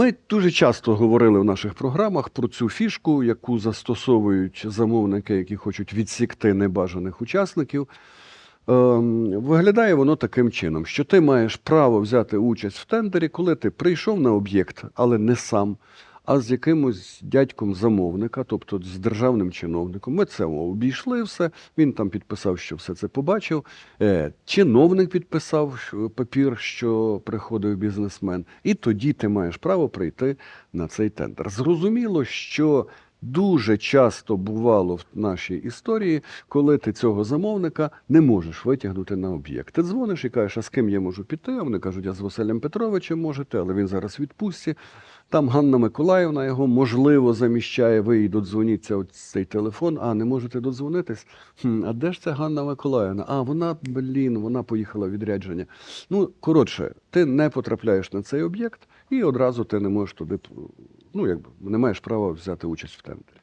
Ми дуже часто говорили в наших програмах про цю фішку, яку застосовують замовники, які хочуть відсікти небажаних учасників. Ем, Виглядає воно таким чином, що ти маєш право взяти участь в тендері, коли ти прийшов на об'єкт, але не сам, а з якимось дядьком замовника, тобто з державним чиновником. Ми це обійшли все. Він там підписав, що все це побачив. Е, Чиновник підписав папір, що приходив бізнесмен, і тоді ти маєш право прийти на цей тендер. Зрозуміло, що дуже часто бувало в нашій історії, коли ти цього замовника не можеш витягнути на об'єкт. Ти дзвониш і кажеш, а з ким я можу піти? А вони кажуть, я з Василем Петровичем можете, але він зараз відпустці. Там Ганна Миколаївна його можливо заміщає. Ви їй додзвоніться цей телефон. А не можете додзвонитись? Хм, а де ж це Ганна Миколаївна? А вона, блін, вона поїхала відрядження. Ну, коротше, ти не потрапляєш на цей об'єкт, і одразу ти не можеш туди, ну якби не маєш права взяти участь в тендері.